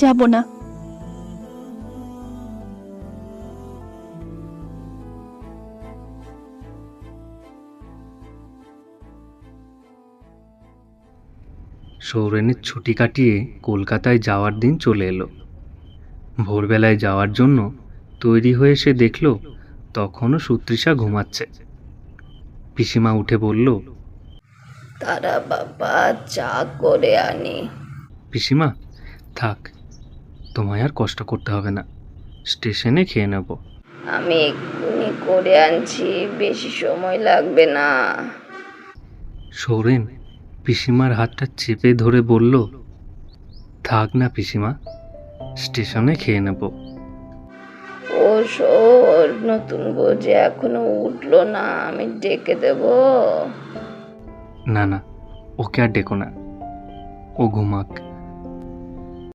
যাব না। সৌরেনের ছুটি কাটিয়ে কলকাতায় যাওয়ার দিন চলে এলো। ভোরবেলায় যাওয়ার জন্য তৈরি হয়ে সে দেখল তখনও সুতৃষা ঘুমাচ্ছে। পিসিমা উঠে বলল তারা বাবা চা করে আনি। পিসিমা থাক তোমায় আর কষ্ট করতে হবে না। স্টেশনে খেয়ে নেব। আমি এক্ষুনি করে আনছি বেশি সময় লাগবে না। সৌরেন পিসিমার হাতটা চেপে ধরে বলল থাক না পিসিমা স্টেশনে খেয়ে নেব। ও শোর নতুন যে এখনও উঠল না আমি ডেকে দেবো? না না ওকে আর ডেকো না। ও ঘুমাক।